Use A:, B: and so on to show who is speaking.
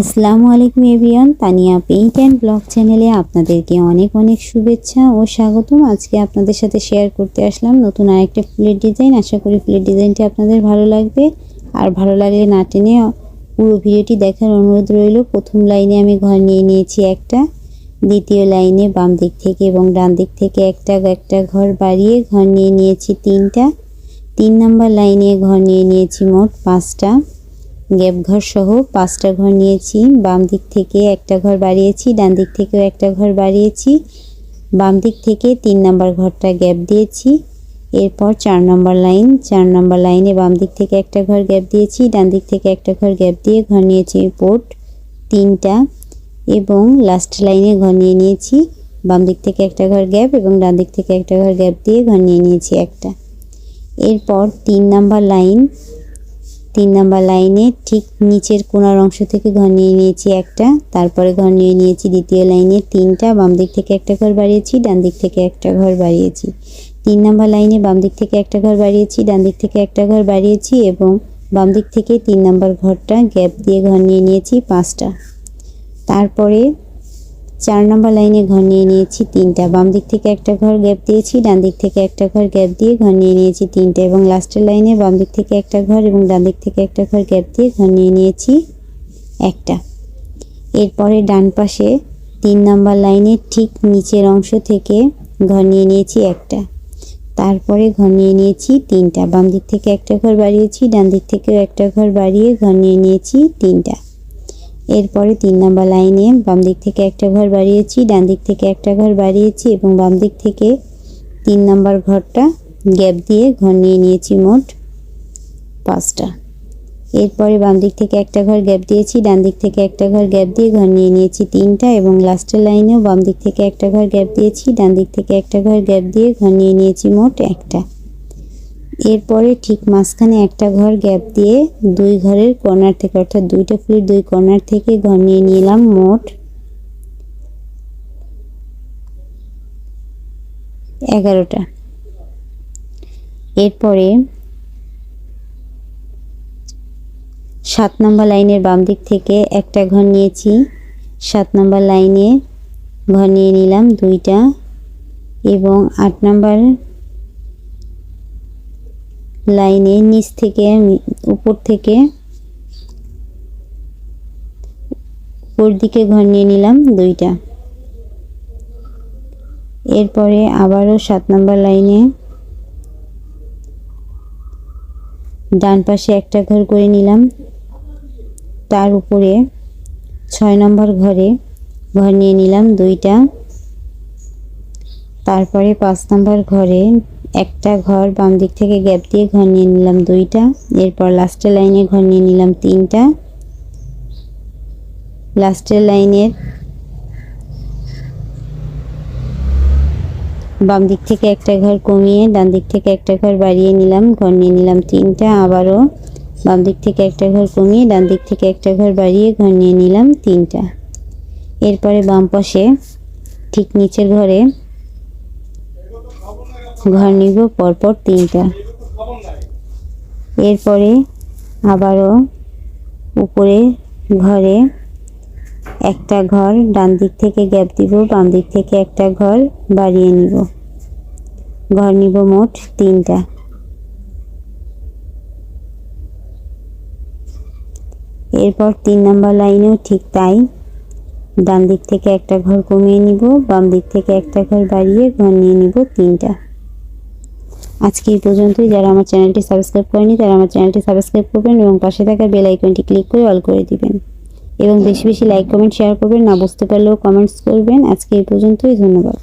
A: আসসালামু আলাইকুম Avian Tania paint and blog চ্যানেলে আপনাদেরকে অনেক অনেক শুভেচ্ছা ও স্বাগতম। আজকে আপনাদের সাথে শেয়ার করতে আসলাম নতুন আরেকটা ফুলের ডিজাইন। আশা করি ফুলের ডিজাইনটি আপনাদের ভালো লাগবে। আর ভালো লাগলে না টেনে পুরো ভিডিওটি দেখার অনুরোধ রইল। প্রথম লাইনে আমি ঘর নিয়ে নিয়েছি একটা, দ্বিতীয় লাইনে বাম দিক থেকে এবং ডান দিক থেকে একটা একটা ঘর বাড়িয়ে ঘর নিয়ে নিয়েছি তিনটা, তিন নাম্বার লাইনে ঘর নিয়ে নিয়েছি মোট পাঁচটা। গ্যাপ ঘর সহ পাঁচটা ঘর নিয়েছি। বাম দিক থেকে একটা ঘর বাড়িয়েছি, ডান দিক থেকেও একটা ঘর বাড়িয়েছি। বাম দিক থেকে তিন নাম্বার ঘরটা গ্যাপ দিয়েছি। এরপর চার নম্বর লাইন, চার নম্বর লাইনে বাম দিক থেকে একটা ঘর গ্যাপ দিয়েছি, ডান দিক থেকে একটা ঘর গ্যাপ দিয়ে ঘর নিয়েছি পোর্ট তিনটা এবং লাস্ট লাইনে ঘর নিয়ে নিয়েছি। বাম দিক থেকে একটা ঘর গ্যাপ এবং ডান দিক থেকে একটা ঘর গ্যাপ দিয়ে ঘর নিয়ে নিয়েছি একটা। এরপর তিন নাম্বার লাইন তিন নাম্বার লাইনে ঠিক নিচের কোনার অংশ থেকে ঘর নিয়ে নিয়েছি একটা, তারপরে ঘর নিয়ে নিয়েছি দ্বিতীয় লাইনে তিনটা, বাম দিক থেকে একটা ঘর বাড়িয়েছি, ডান দিক থেকে একটা ঘর বাড়িয়েছি। তিন নাম্বার লাইনে বাম দিক থেকে একটা ঘর বাড়িয়েছি, ডান দিক থেকে একটা ঘর বাড়িয়েছি এবং বাম দিক থেকে তিন নাম্বার ঘরটা গ্যাপ দিয়ে ঘর নিয়ে নিয়েছি পাঁচটা। তারপরে চার নম্বর লাইনে ঘর নিয়ে নিয়েছি তিনটা। বাম দিক থেকে একটা ঘর গ্যাপ দিয়েছি, ডান দিক থেকে একটা ঘর গ্যাপ দিয়ে ঘর নিয়ে নিয়েছি তিনটা এবং লাস্টের লাইনে বাম দিক থেকে একটা ঘর এবং ডান দিক থেকে একটা ঘর গ্যাপ দিয়ে ঘর নিয়ে নিয়েছি একটা। এরপরে ডান পাশে তিন নম্বর লাইনের ঠিক নিচের অংশ থেকে ঘর নিয়ে নিয়েছি একটা। তারপরে ঘর নিয়ে নিয়েছি তিনটা। বাম দিক থেকে একটা ঘর বাড়িয়েছি, ডান দিক থেকেও একটা ঘর বাড়িয়ে ঘর নিয়ে নিয়েছি তিনটা। এরপরে তিন নম্বর লাইনে বাম দিক থেকে একটা ঘর বাড়িয়েছি, ডান দিক থেকে একটা ঘর বাড়িয়েছি এবং বাম দিক থেকে তিন নম্বর ঘরটা গ্যাপ দিয়ে ঘর নিয়ে নিয়েছি মোট পাঁচটা। এরপরে বাম দিক থেকে একটা ঘর গ্যাপ দিয়েছি, ডান দিক থেকে একটা ঘর গ্যাপ দিয়ে ঘর নিয়ে নিয়েছি তিনটা এবং লাস্টের লাইনেও বাম দিক থেকে একটা ঘর গ্যাপ দিয়েছি, ডান দিক থেকে একটা ঘর গ্যাপ দিয়ে ঘর নিয়ে নিয়েছি মোট একটা। এরপরে ঠিক মাঝখানে একটা ঘর গ্যাপ দিয়ে দুই ঘরের কর্নার থেকে, অর্থাৎ দুইটা ফুলের দুই কর্নার থেকে ঘর নিয়ে নিলাম মোট এগারোটা। এরপরে সাত নম্বর লাইনের বাম দিক থেকে একটা ঘর নিয়েছি। সাত নম্বর লাইনে ঘর নিয়ে নিলাম দুইটা এবং আট নম্বর লাইনে নিচ থেকে উপর থেকে, উপর দিকে ঘর নিয়ে নিলাম দুইটা। এরপরে আবারও সাত নম্বর লাইনে ডান পাশে একটা ঘর করে নিলাম। তার উপরে ছয় নম্বর ঘরে ঘর নিয়ে নিলাম দুইটা। তারপরে পাঁচ নম্বর ঘরে একটা ঘর বাম দিক থেকে গ্যাপ দিয়ে ঘর নিয়ে নিলাম দুইটা, এরপর লাস্টের লাইনে ঘর নিয়ে নিলাম তিনটা। লাস্টের লাইনের বাম দিক থেকে একটা ঘর কমিয়ে ডান দিক থেকে একটা ঘর বাড়িয়ে নিলাম, ঘর নিয়ে নিলাম তিনটা, আবারও বাম দিক থেকে একটা ঘর কমিয়ে ডান দিক থেকে একটা ঘর বাড়িয়ে ঘর নিয়ে নিলাম তিনটা। এরপরে বাম পাশে ঠিক নিচের ঘরে ঘর নিব পরপর তিনটা। এরপরে আবারও উপরে ঘরে একটা ঘর, ডান দিক থেকে গ্যাপ দিব, বাম দিক থেকে একটা ঘর বাড়িয়ে নিব। ঘর নিব মোট তিনটা। এরপর তিন নাম্বার লাইনেও ঠিক তাই। ডান দিক থেকে একটা ঘর কমিয়ে নিব, বাম দিক থেকে একটা ঘর বাড়িয়ে ঘর নিয়ে নিব তিনটা। আজকে এই পর্যন্তই। যারা আমার চ্যানেলটি সাবস্ক্রাইব করেনি, তারা আমার চ্যানেলটি সাবস্ক্রাইব করবেন এবং পাশে থাকা বেল আইকনটি ক্লিক করে অল করে দিবেন। এবং বেশি বেশি লাইক, কমেন্ট শেয়ার করবেন। না বুঝতে পারলেও কমেন্টস করবেন। আজকে এই পর্যন্তই। ধন্যবাদ।